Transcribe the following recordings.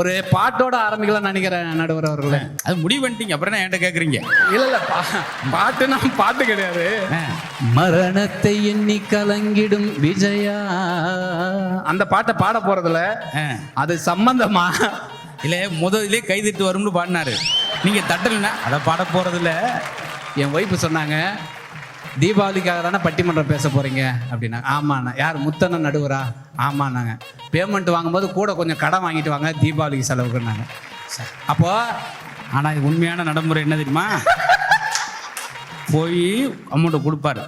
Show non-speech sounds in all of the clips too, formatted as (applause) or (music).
ஒரு பாட்டோட ஆரம்பிக்கலாம் நினைக்கிறேன் நடுவர் அவர்களே. அது முடிவு பண்ணிட்டீங்க அப்புறம் என்கிட்ட கேட்குறீங்க இல்ல இல்ல பா- பாட்டுனா பாட்டு கிடையாது. மரணத்தை எண்ணி கலங்கிடும் விஜயா. அந்த பாட்டை பாட போறதுல அது சம்பந்தமா? இல்லை முதல்லே கைதிட்டு வரும்னு பாடினாரு. நீங்கள் தட்டலைன்னா அதை பாட போகிறதில்ல என் ஒய்ஃபு சொன்னாங்க தீபாவளிக்காக தானே பட்டிமன்றம் பேச போறீங்க அப்படின்னா ஆமாண்ணா. யார் முத்தண்ணன் நடுவரா? ஆமாண்ணாங்க பேமெண்ட் வாங்கும்போது கூட கொஞ்சம் கடன் வாங்கிட்டு வாங்க தீபாவளிக்கு செலவுக்குன்னாங்க. அப்போ ஆனால் இது உண்மையான நடைமுறை என்ன தெரியுமா? போய் அமௌண்ட்டை கொடுப்பாரு.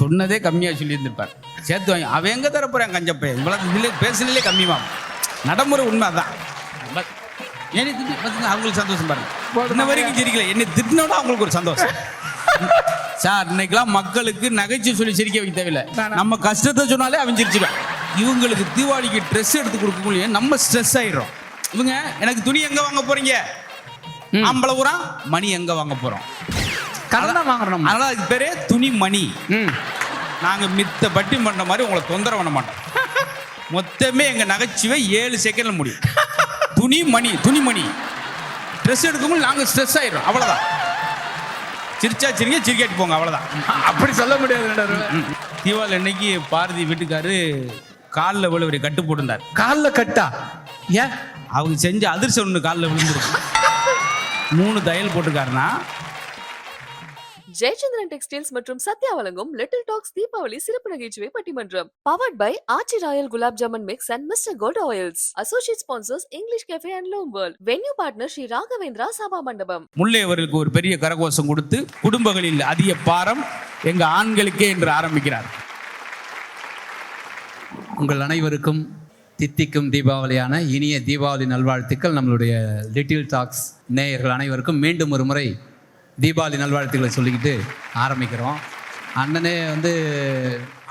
சொன்னதே கம்மியாக சொல்லியிருந்திருப்பார். சேர்த்து வாங்கி அவன் எங்கே தர போகிறான் கஞ்சப்பை இவ்வளோ இதிலே பேசுனதுலே கம்மிவாம் நடைமுறை உண்மை அதான் என்னை திட்டி அவங்களுக்கு சந்தோஷம் பாருங்க. இன்ன வரைக்கும் சிரிக்கல. என்னை திட்டினோட அவங்களுக்கு ஒரு சந்தோஷம். சார் இன்னைக்கெல்லாம் மக்களுக்கு நகைச்சுவை சொல்லி சிரிக்க வைக்க தேவையில்லை. நம்ம கஷ்டத்தை சொன்னாலே அவன் சிரிச்சிடுவான் இவங்களுக்கு தீபாவளிக்கு ட்ரெஸ் எடுத்து கொடுக்க முடியும் நம்ம ஸ்ட்ரெஸ் ஆயிடுறோம். இவங்க எனக்கு துணி எங்க வாங்க போறீங்க? ஆம்பளை ஊரா மணி எங்க வாங்க போறோம். கடன் வாங்குறோம் அதனால அதுக்கு பேரே துணி மணி. ம். நாங்க மித்த பட்டி பண்ண மாதிரி உங்களை தொந்தரவு பண்ண மாட்டோம். (laughs) மொத்தமே எங்க நகைச்சுவை ஏழு செகண்ட்ல முடியும். துணி மணி துணி மணி. ட்ரெஸ் எடுக்கும்போது நாங்க ஸ்ட்ரெஸ் ஆயிடுறோம். அவ்வளவுதான். சிரிச்சா சிரிங்க சிரிக்காட்டி போங்க அவ்வளவுதான். அப்படி சொல்ல முடியாது. தீபாவளி அன்னைக்கு பாரதி வீட்டுக்காரு காலில் விழுவரை கட்டு போட்டிருந்தார். காலில் கட்டா? ஏன்? அவங்க செஞ்ச அதிர்ஷ்டம் ஒன்று காலில் விழுந்துருக்கு மூணு தையல் போட்டிருக்காருன்னா ஜெயச்சந்திரன் டெக்ஸ்டைல்ஸ் மற்றும் சத்யா வழங்கும் லிட்டில் டாக்ஸ் தீபாவளி சிறப்பு நகைச்சுவை பட்டிமன்றம். Powered by Aachi royal gulab jamun mix and mister gold oils associate sponsors English cafe and Lomb world venue partner Sri Raghavendra Sabha Mandapam முல்லை அவர்களுக்கு ஒரு பெரிய கரகோஷம் கொடுத்து குடும்பங்களில் அதிக பாரம் எங்க ஆண்களுக்கே என்று ஆரம்பிக்கிறார். உங்கள் அனைவருக்கும் தித்திக்கும் தீபாவளியான இனிய தீபாவளி நல்வாழ்த்துக்கள். நம்மளுடைய லிட்டில் டாக்ஸ் நேயர்கள் அனைவருக்கும் மீண்டும் ஒரு முறை தீபாவளி நல்வாழ்த்துக்களை சொல்லிக்கிட்டு ஆரம்பிக்கிறோம். அண்ணனே வந்து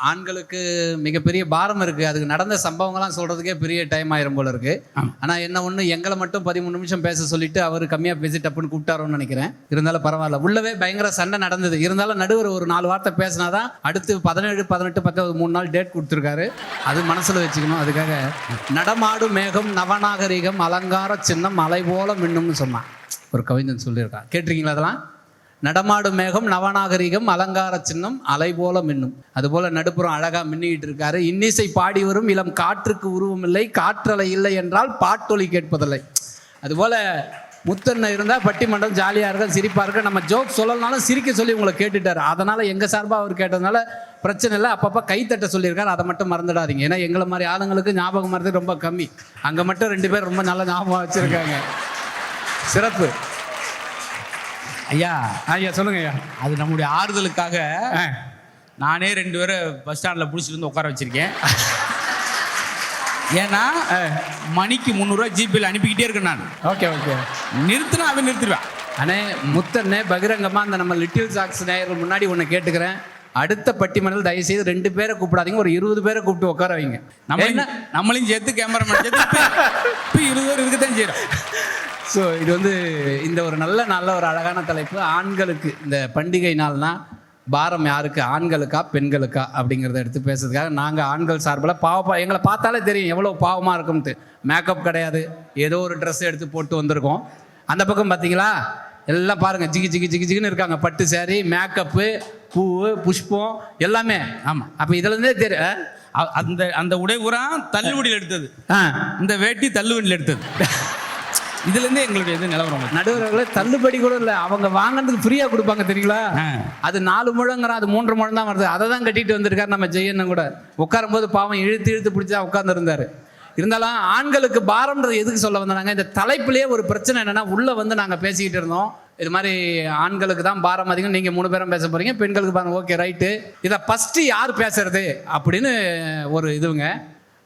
ஆண்களுக்கு மிகப்பெரிய பாரம் இருக்குது அதுக்கு நடந்த சம்பவங்கள்லாம் சொல்கிறதுக்கே பெரிய டைம் ஆயிரும் போல இருக்குது ஆனால் என்ன ஒன்று எங்களை மட்டும் பதிமூணு நிமிஷம் பேச சொல்லிட்டு அவர் கம்மியாக பேசி டப்புன்னு கூப்பிட்டாரோன்னு நினைக்கிறேன். இருந்தாலும் பரவாயில்ல. உள்ளவே பயங்கர சண்டை நடந்தது. இருந்தாலும் நடுவர் ஒரு நாலு வார்த்தை பேசினாதான் அடுத்து பதினேழு பதினெட்டு பத்து மூணு நாள் டேட் கொடுத்துருக்காரு. அது மனசில் வச்சுக்கணும். அதுக்காக நடமாடும் மேகம் நவநாகரிகம் அலங்கார சின்னம் அலை போல மின்னும்னு சொன்னான். ஒரு கவிஞன் சொல்லியிருக்கான். கேட்டிருக்கீங்களா அதெல்லாம்? நடமாடும் மேகம் நவநாகரிகம் அலங்கார சின்னம் அலை போல மின்னும். அதுபோல நடுப்புறம் அழகா மின்னிக்கிட்டு இருக்காரு. இன்னிசை பாடி வரும் இளம் காற்றுக்கு உருவம் இல்லை காற்றலை இல்லை என்றால் பாட்டொலி கேட்பதில்லை. அதுபோல முத்தண்ண இருந்தால் பட்டிமன்றம் ஜாலியாக இருக்கும் சிரிப்பாக இருக்கும். நம்ம ஜோக் சொல்லலனாலும் சிரிக்க சொல்லி உங்களை கேட்டுட்டார். அதனால் எங்கள் சார்பாக அவர் கேட்டதுனால பிரச்சனை இல்லை. அப்பப்போ கைத்தட்ட சொல்லியிருக்காரு. அதை மட்டும் மறந்துடாதீங்க. ஏன்னா எங்களை மாதிரி ஆளுங்களுக்கு ஞாபகம் மறந்து ரொம்ப கம்மி. அங்கே மட்டும் ரெண்டு பேர் ரொம்ப நல்ல ஞாபகம் வச்சுருக்காங்க. சிறப்பு. ஐயா. ஐயா சொல்லுங்க ஐயா. அது நம்முடைய ஆறுதலுக்காக நானே ரெண்டு பேரை பஸ் ஸ்டாண்டில் பிடிச்சிட்டு வந்து உட்கார வச்சிருக்கேன். ஏன்னா மணிக்கு முந்நூறுரூவா ஜிபேல அனுப்பிக்கிட்டே இருக்கேன் நான். Okay okay. நிறுத்தினா அவன் நிறுத்திடுவான் அண்ணே முத்தண்ணே பகிரங்கமா அந்த நம்ம லிட்டில் சாக்ஸ் நேயர்கள் முன்னாடி ஒன்று கேட்டுக்கிறேன். அடுத்த பட்டிமன்றத்தில் தயவுசெய்து ரெண்டு பேரை கூப்பிடாதீங்க. ஒரு இருபது பேரை கூப்பிட்டு உட்கார வைங்க. நம்ம என்ன? நம்மளையும் சேர்த்து கேமராமேன் சேர்த்து இப்ப- இருபது பேர் இருக்கத்தான் செய்யறோம். ஸோ இது வந்து இந்த ஒரு நல்ல நல்ல ஒரு அழகான தலைப்பு. ஆண்களுக்கு இந்த பண்டிகை நாள்னா பாரம் யாருக்கு? ஆண்களுக்கா பெண்களுக்கா? அப்படிங்கிறத எடுத்து பேசுறதுக்காக நாங்கள் ஆண்கள் சார்பில் பாவப்பா எங்களை பார்த்தாலே தெரியும் எவ்வளோ பாவமாக இருக்கும்ட்டு மேக்கப் கிடையாது. ஏதோ ஒரு ட்ரெஸ் எடுத்து போட்டு வந்திருக்கோம். அந்த பக்கம் பார்த்தீங்களா எல்லாம் பாருங்கள் ஜிகி ஜிகி ஜிகி ஜிகின்னு இருக்காங்க. பட்டு saree மேக்கப்பு பூவு புஷ்பம் எல்லாமே. ஆமா. அப்போ இதுலேருந்தே தெரியும் அந்த அந்த உடை உரா தள்ளுவண்டியில் எடுத்தது. ஆ. இந்த வேட்டி தள்ளுவண்டியில் எடுத்தது. இதுல இருந்தே எங்களுடைய இது நிலவரம். நடுவர்களே தள்ளுபடி கூட இல்லை. அவங்க வாங்கினதுக்கு ஃப்ரீயாக கொடுப்பாங்க தெரியுங்களா. அது நாலு முழங்கிறான் அது மூன்று முழம் தான் வருது. அதை தான் கட்டிட்டு வந்திருக்காரு நம்ம ஜெயண்ணன் கூட. உட்காரும்போது பாவம் இழுத்து இழுத்து பிடிச்சா உட்காந்துருந்தாரு இருந்தாலும் ஆண்களுக்கு பாரம்ன்றது எதுக்கு சொல்ல வந்தாங்க? இந்த தலைப்பிலேயே ஒரு பிரச்சனை என்னன்னா உள்ள வந்து நாங்கள் பேசிக்கிட்டு இருந்தோம். இது மாதிரி ஆண்களுக்கு தான் பாரம் அதிகம். நீங்கள் மூணு பேரும் பேச போறீங்க. பெண்களுக்கு பாருங்க ஓகே ரைட்டு. இதை ஃபஸ்ட்டு யார் பேசுறது? அப்படின்னு ஒரு இதுவுங்க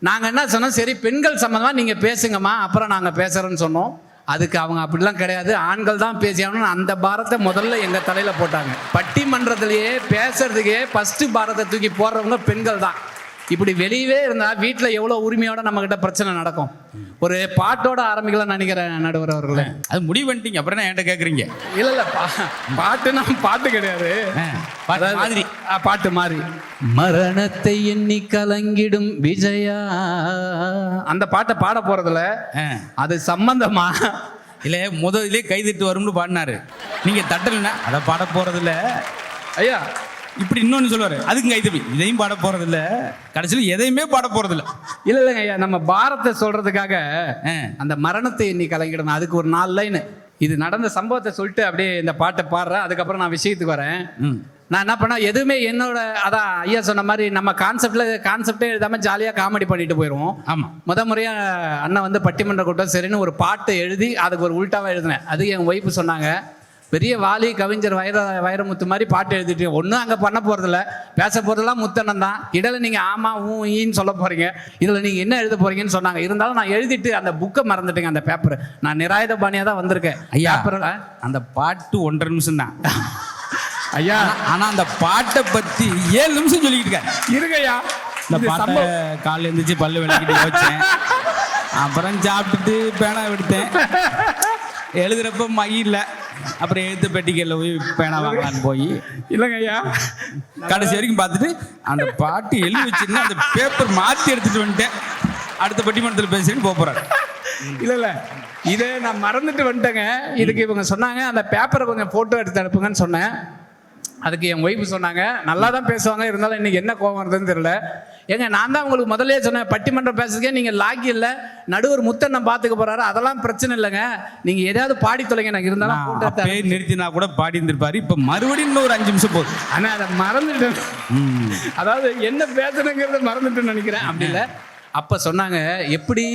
நாங்கள் என்ன சொன்னோம்? சரி பெண்கள் சம்மந்தமாக நீங்கள் பேசுங்கம்மா. அப்புறம் நாங்கள் பேசுகிறோன்னு சொன்னோம். அதுக்கு அவங்க அப்படிலாம் கிடையாது. ஆண்கள் தான் பேசியாகணும்னு அந்த பாரத்தை முதல்ல எங்கள் தலையில் போட்டாங்க. பட்டிமன்றத்திலேயே பேசுறதுக்கே ஃபஸ்ட்டு பாரத்தை தூக்கி போடுறவங்க பெண்கள் தான். இப்படி வெளியவே இருந்தா வீட்டுல எவ்வளவு உரிமையோட நம்ம கிட்ட பிரச்சனை நடக்கும். ஒரு பாட்டோட ஆரம்பிக்கலாம் நினைக்கிறேன் நடுவர் அவர்களே. அது முடிவு பண்ணிட்டீங்க அப்புறம் என்ன என்கிட்ட கேட்குறீங்க இல்ல இல்ல பா- பாட்டுனா பாட்டு கிடையாது. மாதிரி. ஆ, பாட்டு மாதிரி. மரணத்தை எண்ணி கலங்கிடும் விஜயா. அந்த பாட்டை பாட போறதுல ஆ. அது சம்பந்தமா? இல்லை முதலிலே கைதிட்டு வரும்னு பாடினாரு. நீங்க தட்டலைன்னா அதை பாட போறதில்ல. ஐயா இப்படி இன்னொன்னு சொல்லுவாரு. அதுக்கும் கைது இதையும் பாட போறதில்ல. கடைசியில் எதையுமே பாட போறதில்ல. இல்ல இல்லைங்க ஐயா நம்ம பாரத்தை சொல்றதுக்காக. அந்த மரணத்தை எண்ணி கலங்கிடும் அதுக்கு ஒரு நாலு லைன் இது நடந்த சம்பவத்தை சொல்லிட்டு அப்படியே இந்த பாட்டை பாடுறேன். அதுக்கப்புறம் நான் விஷயத்துக்கு வரேன். நான் என்ன பண்ணா எதுவுமே என்னோட அதான் ஐயா சொன்ன மாதிரி நம்ம கான்செப்ட்ல கான்செப்டே எழுதாம ஜாலியாக காமெடி பண்ணிட்டு போயிடுவோம் ஆமா. முத முறையா அண்ணன் வந்து பட்டிமன்ற கூட்டம் சரின்னு ஒரு பாட்டு எழுதி அதுக்கு ஒரு உல்டாவா எழுதினேன். அது என் ஒய்ஃபு சொன்னாங்க. பெரிய வாலி கவிஞர் வைர வைரமுத்து மாதிரி பாட்டு எழுதிட்டு ஒன்றும் அங்கே பண்ண போகிறதில்ல பேச போகிறதெல்லாம் முத்தண்ணன் தான். இடையில நீங்கள் ஆமா ஊ ஈன்னு சொல்ல போகிறீங்க இதில் நீங்கள் என்ன எழுத போகிறீங்கன்னு சொன்னாங்க. இருந்தாலும் நான் எழுதிட்டு அந்த புக்கை மறந்துட்டேங்க அந்த பேப்பர் நான் நிராயுத பாணியாக தான் வந்திருக்கேன். ஐயா. பேப்பர் அந்த பாட்டு ஒன்றரை நிமிஷம் தான். ஐயா. ஆனா அந்த பாட்டை பத்தி ஏழு நிமிஷம் சொல்லிக்கிட்டு இருக்காரு இருங்கய்யா. இந்த பாட்டை. காலைல எழுந்திரிச்சு பல்லு விளக்கிட்டு வச்சேன் அப்புறம் சாப்பிட்டுட்டு பேனா எடுத்தேன் எழுதுறப்ப மை இல்லை. அப்புறம் எழுத்து பெட்டிக்கல்ல போய் பேனா வாங்கலான்னு போய். இல்லைங்க ஐயா கடைசி வரைக்கும் பார்த்துட்டு அந்த பாட்டு எழுதி வச்சிருந்தா அந்த பேப்பர் மாற்றி எடுத்துட்டு வந்துட்டேன். அடுத்த பட்டிமன்றத்தில் பேசுறேன்னு போக போறாரு. இல்ல இல்ல. இதே நான் மறந்துட்டு வந்துட்டேங்க. இதுக்கு இவங்க சொன்னாங்க அந்த பேப்பரை கொஞ்சம் போட்டோ எடுத்து அனுப்புங்கன்னு சொன்னேன். அதுக்கு என் ஒய்ஃபு சொன்னாங்க நல்லா தான் பேசுவாங்க இருந்தாலும் இன்னைக்கு என்ன கோவம் வருதுன்னு தெரியல. ஏங்க நான் தான் உங்களுக்கு முதல்ல சொன்னேன் பட்டிமன்றம் பேசுறதுக்கே நீங்கள் லாக்கி இல்லை நடுவர் முத்தண்ணன் பார்த்துக்க போறாரு அதெல்லாம் பிரச்சனை இல்லைங்க. நீங்கள் எதையாவது பாடி தொலைங்க எனக்கு இருந்தாலும் நான் அப்பயே நிறுத்தினா கூட பாடி இருந்திருப்பாரு இப்ப மறுபடியும் இன்னும் ஒரு அஞ்சு நிமிஷம் போகுது ஆனால் அதை மறந்துட்டேன். அதாவது என்ன பேசுறேங்கிறத மறந்துட்டேன்னு நினைக்கிறேன் அப்படி இல்லை. அப்போ சொன்னாங்க எப்படி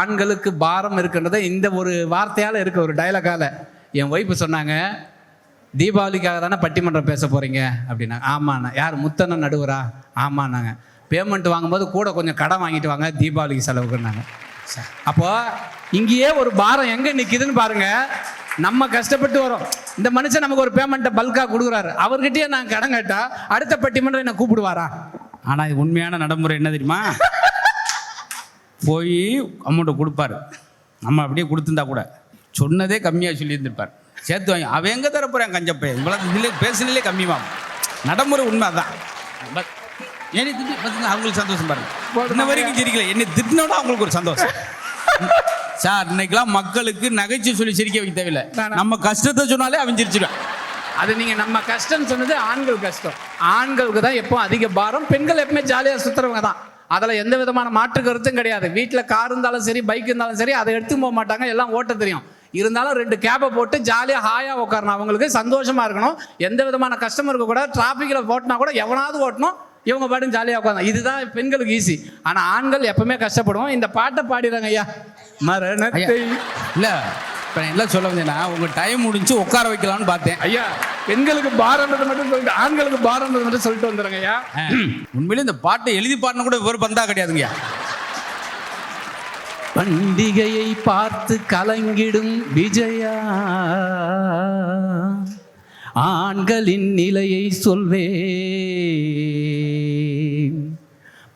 ஆண்களுக்கு பாரம் இருக்குன்றதை இந்த ஒரு வார்த்தையால் இருக்க ஒரு டயலாகால என் ஒய்ஃபு சொன்னாங்க தீபாவளிக்காக தானே பட்டிமன்றம் பேச போகிறீங்க அப்படின்னாங்க ஆமாண்ணா. யார்? முத்தண்ணன் நடுவரா? ஆமாண்ணாங்க. பேமெண்ட் வாங்கும்போது கூட கொஞ்சம் கடன் வாங்கிட்டு வாங்க தீபாவளிக்கு செலவுக்குன்னாங்க. அப்போது இங்கேயே ஒரு பாரம் எங்கே நிற்கிதுன்னு பாருங்கள் நம்ம கஷ்டப்பட்டு வரோம். இந்த மனுஷன் நமக்கு ஒரு பேமெண்ட்டை பல்காக கொடுக்குறாரு. அவர்கிட்டயே நான் கடன் கேட்டால் அடுத்த பட்டிமன்றம் என்னை கூப்பிடுவாரா? ஆனால் இது உண்மையான நடைமுறை என்ன தெரியுமா? போய் அமௌண்ட்டை கொடுப்பாரு. நம்ம அப்படியே கொடுத்துருந்தா கூட. சொன்னதே கம்மியாக சொல்லியிருந்திருப்பார். சேர்த்து வாங்கி அவன் எங்கே தர போகிறான் கஞ்சப்பையன் இவ்வளோ இதிலே பேசுனதுலே கம்மிமாம் நடைமுறை உண்மை அதான். பட் என்னை திட்டி பார்த்தீங்கன்னா அவங்களுக்கு சந்தோஷம் பாருங்க. இன்ன வரைக்கும் சிரிக்கல. என்னை திட்டினோட அவங்களுக்கு ஒரு சந்தோஷம். சார் இன்னைக்கெல்லாம் மக்களுக்கு நகைச்சுவை சொல்லி சிரிக்க வைக்க தேவையில்லை. நம்ம கஷ்டத்தை சொன்னாலே அவன் சிரிச்சிடுவான். அது நீங்கள் நம்ம கஷ்டம்னு சொன்னது ஆண்கள் கஷ்டம். ஆண்களுக்கு தான் எப்போ அதிக பாரம். பெண்கள் எப்பவுமே ஜாலியாக சுற்றுறவங்க தான். அதில் எந்த விதமான மாற்று கருத்தும் கிடையாது. வீட்டில் கார் இருந்தாலும் சரி பைக் இருந்தாலும் சரி அதை எடுத்து போக மாட்டாங்க. எல்லாம் ஓட்ட தெரியும். இருந்தாலும் ரெண்டு கேப்பை போட்டு ஜாலியாக ஹாயாக உட்காரணும். அவங்களுக்கு சந்தோஷமாக இருக்கணும். எந்த விதமான கஷ்டமும் இருக்கக்கூடாது டிராஃபிக்கில் ஓட்டினா கூட எவனாவது ஓட்டணும். இவங்க பாட்டு ஜாலியாக உட்காந்து இதுதான் பெண்களுக்கு ஈஸி ஆனால் ஆண்கள் எப்பவுமே கஷ்டப்படுவோம். இந்த பாட்டை பாடிடுறாங்க ஐயா. மரணத்தை இல்லை. இப்போ எல்லாம் சொல்ல வந்தேன்னா உங்கள் டைம் முடிஞ்சு உட்கார வைக்கலாம்னு பார்த்தேன். ஐயா பெண்களுக்கு பாரம்ன்றது மட்டும் சொல்லிட்டு ஆண்களுக்கு பாரம்ன்றது மட்டும் சொல்லிட்டு வந்துடுங்க ஐயா. உண்மையிலே இந்த பாட்டை எழுதி பாடின கூட ஒரு பந்தா கிடையாதுங்கய்யா பண்டிகையை பார்த்து கலங்கிடும் விஜயா. ஆண்களின் நிலையை சொல்வேன்.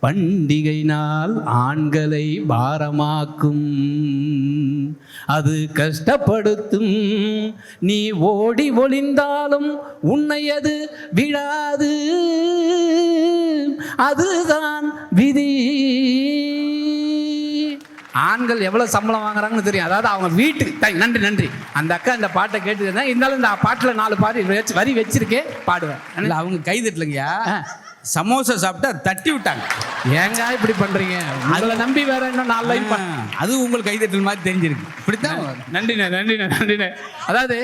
பண்டிகை நாள் ஆண்களை பாரமாக்கும். அது கஷ்டப்படுத்தும். நீ ஓடி ஒளிந்தாலும் உன்னை அது விழாது. அதுதான் விதி. ஆண்கள் எவ்வளவு சம்பளம் வாங்குறாங்கன்னு தெரியும். அதாவது அவங்க வீட்டுக்கு தை, நன்றி நன்றி. அந்த அக்கா இந்த பாட்டை கேட்டுருந்தா இருந்தாலும் இந்த பாட்டில் நாலு பாட்டு வரி வச்சிருக்கேன் பாடுவேன். இல்லை அவங்க கை தட்டலைங்கய்யா. சமோசா சாப்பிட்டா தட்டி விட்டாங்க. ஏங்க இப்படி பண்றீங்க? உங்களை நம்பி வேற இன்னும் நாலு லைன் அது உங்களுக்கு கைதட்டல் மாதிரி தெரிஞ்சிருக்கு. இப்படித்தான் நன்றிண்ணே நன்றிண்ணே நன்றிண்ணே. அதாவது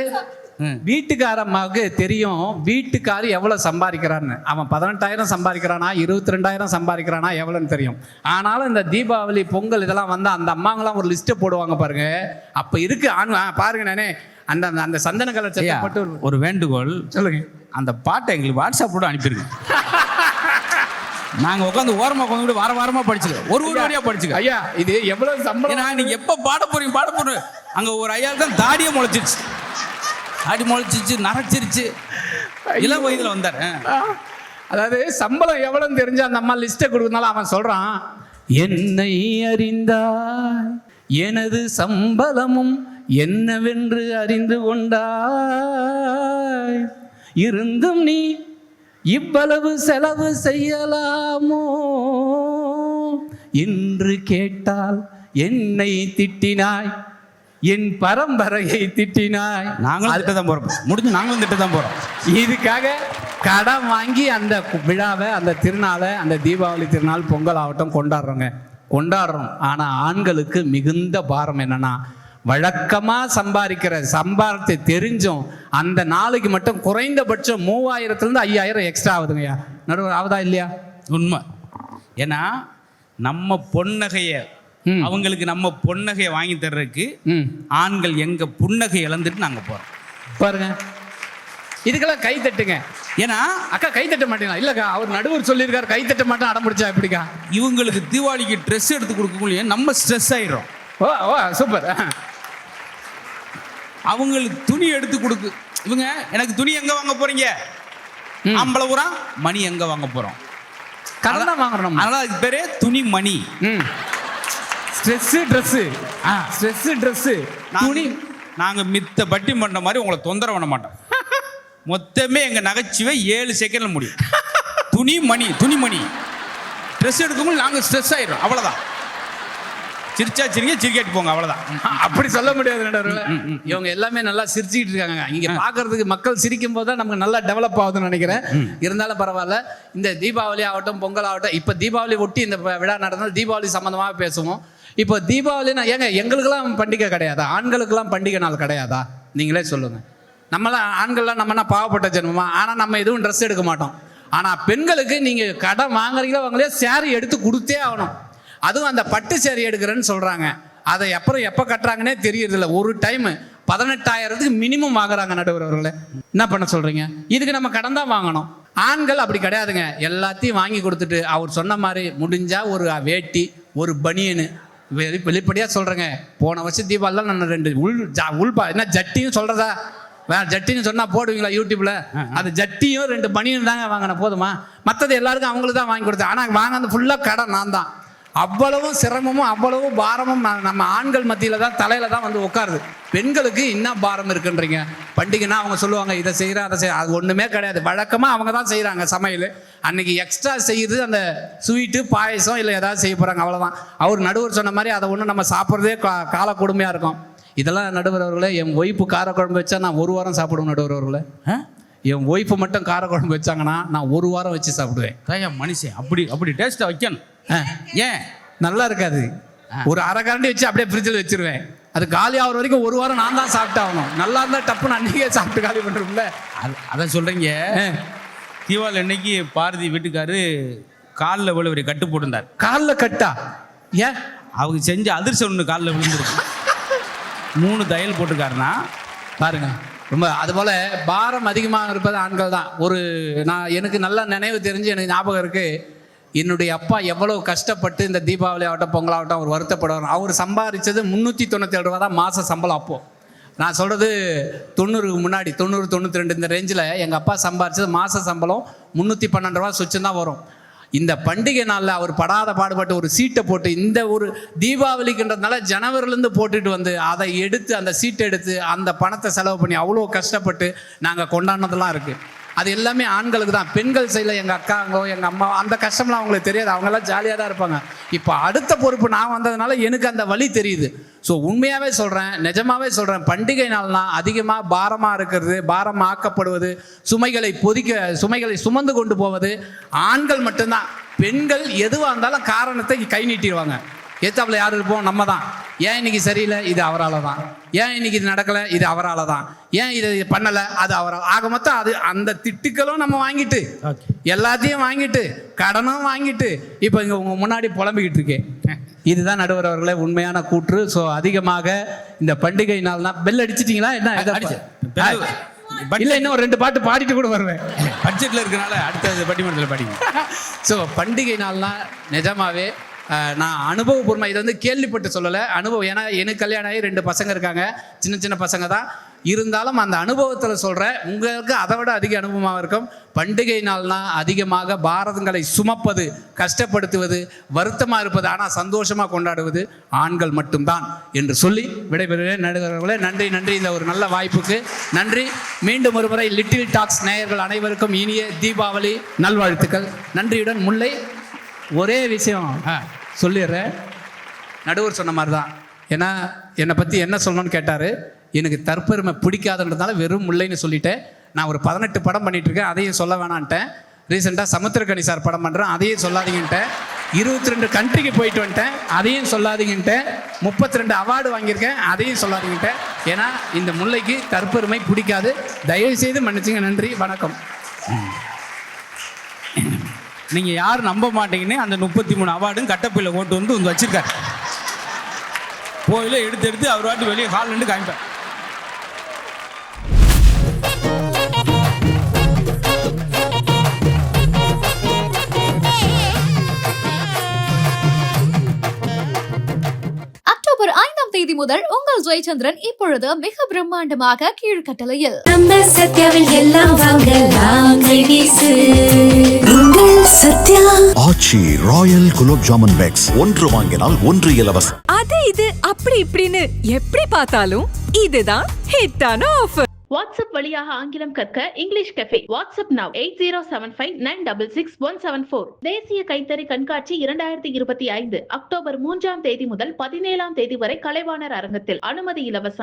ம். வீட்டுக்கார அம்மாவுக்கு தெரியும் வீட்டுக்காரு எவ்வளவு சம்பாதிக்கிறான்னு அவன் பதினெட்டாயிரம் சம்பாதிக்கிறானா இருபத்தி ரெண்டாயிரம் சம்பாதிக்கிறானா எவ்வளோன்னு தெரியும். ஆனாலும் இந்த தீபாவளி பொங்கல் இதெல்லாம் வந்து அந்த அம்மாங்களாம் ஒரு லிஸ்ட்டை போடுவாங்க பாருங்க. அப்ப இருக்கு ஆண் பாருங்க நானே. அந்த அந்த- சந்தன கலர் போட்டு ஒரு- வேண்டுகோள். சொல்லுங்க. அந்த பாட்டை எங்களுக்கு வாட்ஸ்அப் கூட அனுப்பிடுங்க. நாங்க உட்காந்து ஓரமா உட்காந்து வார வாரமா படிச்சுக்க ஒரு ஒரு வழியா படிச்சுக்க ஐயா இது எவ்வளவு சம்பளம்? நீங்க எப்ப பாட போறீங்க பாட போறீங்க. அங்க ஒரு ஐயா தான் தாடியே முளைச்சிருச்சு. தாடி முளைச்சிருச்சு நரைச்சிருச்சு. இளம் வயதுல வந்தார். அதாவது சம்பளம் எவ்வளோன்னு தெரிஞ்சு அந்த அம்மா லிஸ்ட்டை கொடுக்கறதுனால அவன் சொல்கிறான் என்னை அறிந்தாய் எனது சம்பளமும் என்னவென்று அறிந்து கொண்டாய். இருந்தும் நீ இவ்வளவு செலவு செய்யலாமோ? என்று கேட்டால் என்னை திட்டினாய் என் பரம்பரையை திட்டினாய். நாங்களும் திட்ட தான் போகிறோம் முடிஞ்சு நாங்களும் திட்ட தான் போகிறோம் இதுக்காக கடன் வாங்கி அந்த விழாவை அந்த திருநாளை அந்த தீபாவளி திருநாள் பொங்கல் ஆகட்டும் கொண்டாடுறோங்க. கொண்டாடுறோம். ஆனால் ஆண்களுக்கு மிகுந்த பாரம் என்னன்னா வழக்கமாக சம்பாதிக்கிற சம்பாரத்தை தெரிஞ்சும் அந்த நாளைக்கு மட்டும் குறைந்தபட்சம் மூவாயிரத்துலேருந்து ஐயாயிரம் எக்ஸ்ட்ரா ஆகுதுங்கய்யா. நடுவர் ஆகுதா இல்லையா? உண்மை. ஏன்னா நம்ம பொன்னகையை. அவங்களுக்கு நம்ம பொன்னகையை வாங்கி தர்றதுக்கு ம். ஆண்கள் எங்க புன்னகை இழந்துட்டு நாங்க போறோம். பாருங்க. இதுக்கெல்லாம் கை தட்டுங்க. ஏன்னா அக்கா கை தட்ட மாட்டீங்களா? இல்லைக்கா அவர் நடுவர் சொல்லியிருக்காரு கை தட்ட மாட்டேன் அடம் பிடிச்சா எப்படிக்கா? இவங்களுக்கு தீபாவளிக்கு ட்ரெஸ் எடுத்து கொடுக்கக்குள்ளேயே நம்ம ஸ்ட்ரெஸ் ஆயிடுறோம். ஓ ஓ சூப்பர். அவங்களுக்கு துணி எடுத்து கொடுக்கு இவங்க எனக்கு துணி எங்க வாங்க போறீங்க? ம். ஆம்பளை பூரா மணி எங்க வாங்க போறோம்? கடன் வாங்குறோம். அதனால அதுக்கு பேரே துணி மணி ட்ரெஸ்ஸு ஆ. ஸ்ட்ரெஸ்ஸு ட்ரெஸ்ஸு துணி. நாங்க மித்த பட்டி பண்ண மாதிரி உங்களை தொந்தரவு பண்ண மாட்டோம். (laughs) மொத்தமே எங்க நகைச்சுவை ஏழு செகண்ட்ல முடியும். துணி மணி துணி மணி. ட்ரெஸ் எடுக்கும்போது நாங்க ஸ்ட்ரெஸ் ஆயிடும் அவ்வளவுதான். சிரிச்சா சிரிங்க சிரிக்காட்டி போங்க அவ்வளவுதான். (laughs) அப்படி சொல்ல முடியாது. இவங்க எல்லாமே நல்லா சிரிச்சுக்கிட்டு இருக்காங்க. இங்க பார்க்கறதுக்கு மக்கள் சிரிக்கும் போது தான் நமக்கு நல்லா டெவலப் ஆகுதுன்னு நினைக்கிறேன். இருந்தாலும் பரவாயில்ல. இந்த தீபாவளி ஆகட்டும் பொங்கல் ஆகட்டும் இப்போ தீபாவளி ஒட்டி இந்த விழா நடந்தால் தீபாவளி சம்மந்தமாக பேசுவோம். இப்போ தீபாவளினா ஏங்க எங்களுக்கெல்லாம் பண்டிகை கிடையாதா? ஆண்களுக்கெல்லாம் பண்டிகை நாள் கிடையாதா? நீங்களே சொல்லுங்க. நம்மளாம் ஆண்கள்லாம் நம்மனா பாவப்பட்ட ஜென்மமா? ஆனால் நம்ம எதுவும் ட்ரெஸ் எடுக்க மாட்டோம். ஆனால் பெண்களுக்கு நீங்கள் கடன் வாங்குறீங்களோ வாங்கலையோ சேரீ எடுத்து கொடுத்தே ஆகணும். அதுவும் அந்த பட்டு சேரீ எடுக்கிறேன்னு சொல்கிறாங்க அதை அப்புறம் எப்போ கட்டுறாங்கன்னே தெரியறதில்ல. ஒரு டைம் பதினெட்டாயிரத்துக்கு மினிமம் வாங்குறாங்க நடுவர் அவர்களே. என்ன பண்ண சொல்கிறீங்க இதுக்கு நம்ம கடன் தான் வாங்கணும். ஆண்கள் அப்படி கிடையாதுங்க. எல்லாத்தையும் வாங்கி கொடுத்துட்டு அவர் சொன்ன மாதிரி முடிஞ்சா ஒரு வேட்டி ஒரு பனியனு வெளி வெளிப்படையாக சொல்கிறேங்க போன வருஷம் தீபாவளிலாம் நான் ரெண்டு உள் ஜா உள்பா என்ன ஜட்டியும் சொல்கிறதா வேற ஜட்டின்னு சொன்னால் போடுவீங்களா யூடியூப்பில் அது ஜட்டியும் ரெண்டு பனியன் தாங்க வாங்கின போதுமா? மற்றது எல்லாருக்கும் அவங்களுக்கு தான் வாங்கி கொடுத்தேன். ஆனால் வாங்கினது ஃபுல்லாக கடை நான் தான். அவ்வளவும் சிரமமும் அவ்வளவும் பாரமும் நம்ம ஆண்கள் மத்தியில் தான் தலையில் தான் வந்து உட்காருது பெண்களுக்கு என்ன பாரம் இருக்குன்றீங்க? பண்டிகைனா அவங்க சொல்லுவாங்க இதை செய்கிறேன் அதை செய்ய அது ஒன்றுமே கிடையாது. வழக்கமாக அவங்க தான் செய்கிறாங்க சமையல். அன்னைக்கு எக்ஸ்ட்ரா செய்யுது அந்த ஸ்வீட்டு பாயசம் இல்லை ஏதாவது செய்ய போகிறாங்க அவ்வளோதான் அவர் நடுவர் சொன்ன மாதிரி அதை ஒன்று நம்ம சாப்பிட்றதே கா கால கொடுமையாக இருக்கும். இதெல்லாம் நடுவர் அவர்களே என் ஒய்ப்பு காரக்குழம்பு வச்சா நான் ஒரு வாரம் சாப்பிடுவேன் நடுவர் அவர்களே. ஆ? என் ஒய்ஃபு மட்டும் காரக்குழம்பு வச்சாங்கன்னா நான் ஒரு வாரம் வச்சு சாப்பிடுவேன். தாயா மனுஷன் அப்படி அப்படி டேஸ்ட்டை வைக்கணும். ஏன்? நல்லா இருக்காது. ஒரு அரை கரண்டி வச்சு அப்படியே ஃப்ரிட்ஜில் வச்சிருவேன். அது காலி ஆகிற வரைக்கும் ஒரு வாரம் நான் தான் சாப்பிட்டாகணும் நல்லா இருந்தால் டப்புன்னு அன்றைக்கே சாப்பிட்டு காலி பண்ணுறோம்ல அது அதை சொல்றீங்க. தீபாவளி அன்னைக்கு பாரதி வீட்டுக்காரு காலில் விழுவரி கட்டு போட்டிருந்தார். காலில் கட்டா? ஏன்? அவங்க செஞ்ச அதிர்ஷ்டம் ஒன்று காலில் விழுந்துருக்கு மூணு தையல் போட்டிருக்காருன்னா பாருங்க. ரொம்ப அதுபோல் பாரம் அதிகமாக இருப்பது ஆண்கள் தான். ஒரு நான் எனக்கு நல்லா நினைவு தெரிஞ்சு எனக்கு ஞாபகம் இருக்கு. என்னுடைய அப்பா எவ்வளோ கஷ்டப்பட்டு இந்த தீபாவளி ஆகட்டும் பொங்கல் ஆகட்டும் அவர் வருத்தப்படுவார். அவர் சம்பாதிச்சது முந்நூற்றி தொண்ணூற்றேழு ரூபா தான் மாத சம்பளம் அப்போது நான் சொல்கிறது தொண்ணூறுக்கு முன்னாடி தொண்ணூறு தொண்ணூற்றி ரெண்டு இந்த ரேஞ்சில் எங்கள் அப்பா சம்பாதிச்சது மாத சம்பளம் முந்நூற்றி பன்னெண்டு ரூபா சுச்சம் தான் வரும். இந்த பண்டிகை நாளில் அவர் படாத பாடுபட்டு ஒரு சீட்டை போட்டு இந்த ஒரு தீபாவளிக்குன்றதுனால ஜனவரிலேருந்து போட்டுட்டு வந்து அதை எடுத்து அந்த சீட்டை எடுத்து அந்த பணத்தை செலவு பண்ணி அவ்வளோ கஷ்டப்பட்டு நாங்கள் கொண்டாடினதெல்லாம் இருக்குது அது எல்லாமே ஆண்களுக்கு தான். பெண்கள் சைடில் எங்கள் அக்காங்களோ எங்கள் அம்மா அந்த கஷ்டம்லாம் அவங்களுக்கு தெரியாது. அவங்கெல்லாம் ஜாலியாக தான் இருப்பாங்க. இப்போ அடுத்த பொறுப்பு நான் வந்ததுனால எனக்கு அந்த வழி தெரியுது. ஸோ உண்மையாகவே சொல்கிறேன் நிஜமாகவே சொல்கிறேன் பண்டிகை நாள்னால் அதிகமாக பாரமாக இருக்கிறது பாரம் ஆக்கப்படுவது சுமைகளை பொதிக்க சுமைகளை சுமந்து கொண்டு போவது ஆண்கள் மட்டும்தான். பெண்கள் எதுவாக இருந்தாலும் காரணத்தை கை நீட்டிடுவாங்க. ஏத்தாப்புல யார் இருப்போம்? நம்ம தான் ஏன் இன்னைக்கு சரியில்லை? இது அவரால் தான் ஏன் இன்னைக்கு இது நடக்கலை? இது அவரால் தான் ஏன் இது பண்ணலை? அது அவரால் ஆக மொத்தம் அது அந்த திட்டுக்களும் நம்ம வாங்கிட்டு எல்லாத்தையும் வாங்கிட்டு கடனும் வாங்கிட்டு இப்போ இங்கே உங்கள் முன்னாடி புலம்பிக்கிட்டு இருக்கேன். இதுதான் நடுவர் அவர்களே உண்மையான கூற்று. ஸோ அதிகமாக இந்த பண்டிகை நாள்னா பெல் அடிச்சிட்டிங்களா? என்ன. இல்லை இன்னும் ரெண்டு பாட்டு பாடிட்டு கூட வருவேன். பட்ஜெட்டில் இருக்கனால அடுத்த பட்டிமன்றத்தில் படிங்க. (laughs) ஸோ பண்டிகை நாள்லாம் நிஜமாவே நான் அனுபவபூர்வமாக இதை வந்து கேள்விப்பட்டு சொல்லலை. அனுபவம் ஏன்னா எனக்கு கல்யாணம் ஆகி ரெண்டு பசங்க இருக்காங்க. சின்ன சின்ன பசங்க தான். இருந்தாலும் அந்த அனுபவத்தில் சொல்கிறேன் உங்களுக்கு அதை விட அதிக அனுபவமாக இருக்கும். பண்டிகை நாள்னால் அதிகமாக பாரதங்களை சுமப்பது கஷ்டப்படுத்துவது வருத்தமாக இருப்பது ஆனால் சந்தோஷமாக கொண்டாடுவது ஆண்கள் மட்டும்தான் என்று சொல்லி விடைபெறுகிறேன். நடுவர்களே நன்றி நன்றி இந்த ஒரு நல்ல வாய்ப்புக்கு. நன்றி. மீண்டும் ஒருமுறை லிட்டில் டாக்ஸ் நேயர்கள் அனைவருக்கும் இனிய தீபாவளி நல்வாழ்த்துக்கள். நன்றியுடன் முல்லை ஒரே விஷயம். சொல்லிடுறேன் நடுவர் சொன்ன மாதிரி தான் ஏன்னா என்னை பற்றி என்ன சொல்லணும்னு கேட்டார். எனக்கு தற்பெருமை பிடிக்காதுன்றதால வெறும் முல்லைன்னு சொல்லிட்டேன். நான் ஒரு பதினெட்டு படம் பண்ணிட்டு இருக்கேன் அதையும் சொல்ல வேணான்ட்டேன். ரீசெண்டாக சமுத்திரக்கணி சார் படம் பண்ணுறேன் அதையும் சொல்லாதீங்கன்ட்டேன். இருபத்தி ரெண்டு கண்ட்ரிக்கு போயிட்டு வந்துட்டேன். அதையும் சொல்லாதீங்கன்ட்டேன். முப்பத்தி ரெண்டு அவார்டு வாங்கியிருக்கேன். அதையும் சொல்லாதீங்கன்ட்டேன். ஏன்னா இந்த முல்லைக்கு தற்பெருமை பிடிக்காது. தயவு செய்து மன்னிச்சுங்க. நன்றி. வணக்கம். நீங்க யாரும் நம்ப மாட்டீங்கன்னு அந்த முப்பத்தி மூணு அவார்டும் கட்டப்பையில் ஓட்டு வந்து வந்து வச்சிருக்காரு. கோயில எடுத்து எடுத்து அவர் வாட்டி வெளியே ஹால் நின்று காமிப்பேன் தேதி முதல் உங்கள் ஜெயச்சந்திரன் இப்பொழுது மிக பிரம்மாண்டமாக கீழ்கட்டளையில். நம்ம சத்யாவில் எல்லாம் வாங்கலாம் லேடிஸ் உங்கள் Sathya. Aachi royal gulab jamun packs. ஒன்று வாங்கினால் ஒன்று இலவசம். அது இது அப்படி இப்படின்னு எப்படி பார்த்தாலும் இதுதான் ஹிட்டான ஆஃபர் வாட்ஸ்அப் வழியாக ஆங்கிலம் கற்க English cafe WhatsApp now eight zero seven five nine double six one seven four தேசிய கைத்தறி கண்காட்சி இரண்டாயிரத்தி இருபத்தி ஐந்து அக்டோபர் மூன்றாம் தேதி முதல் பதினேழாம் தேதி வரை கலைவாணர் அரங்கத்தில். அனுமதி இலவசம்.